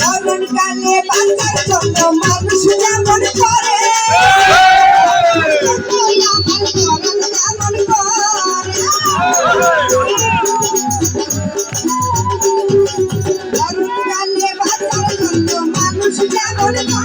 মৌলাই আমার বাড়ি মানুষ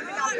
Come on.